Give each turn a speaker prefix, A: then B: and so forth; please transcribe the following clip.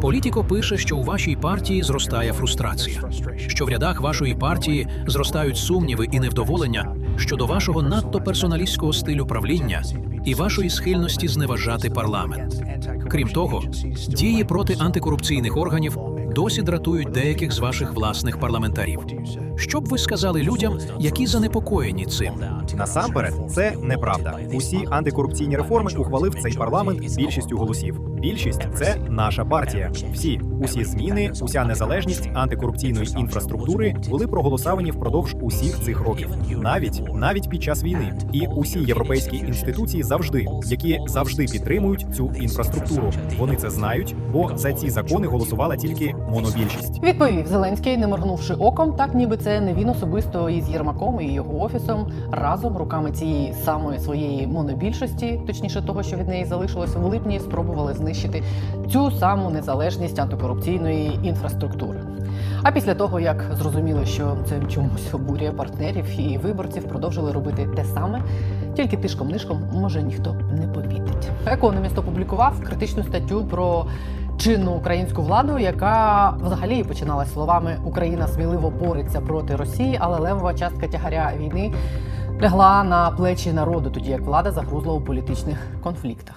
A: Політіко пише, що у вашій партії зростає фрустрація, що в рядах вашої партії зростають сумніви і невдоволення щодо вашого надто персоналістського стилю правління і вашої схильності зневажати парламент. Крім того, дії проти антикорупційних органів досі дратують деяких з ваших власних парламентарів. Що б ви сказали людям, які занепокоєні цим?
B: Насамперед, це неправда. Усі антикорупційні реформи ухвалив цей парламент більшістю голосів. Більшість це наша партія. Всі, усі зміни, уся незалежність антикорупційної інфраструктури були проголосовані впродовж усіх цих років, навіть навіть під час війни. І усі європейські інституції завжди, які завжди підтримують цю інфраструктуру. Вони це знають, бо за ці закони голосувала тільки монобільшість.
C: Відповів Зеленський, не моргнувши оком, так ніби це не він особисто із Єрмаком і його офісом разом руками цієї самої своєї монобільшості, точніше того, що від неї залишилось в липні, спробували знищити цю саму незалежність антикорупційної інфраструктури. А після того, як зрозуміло, що це чомусь обурює партнерів і виборців, продовжили робити те саме, тільки тишком-нишком може ніхто не помітить. Економіст опублікував критичну статтю про чинну українську владу, яка взагалі починала словами Україна сміливо бореться проти Росії, але левова частка тягаря війни лягла на плечі народу, тоді як влада загрузла у політичних конфліктах.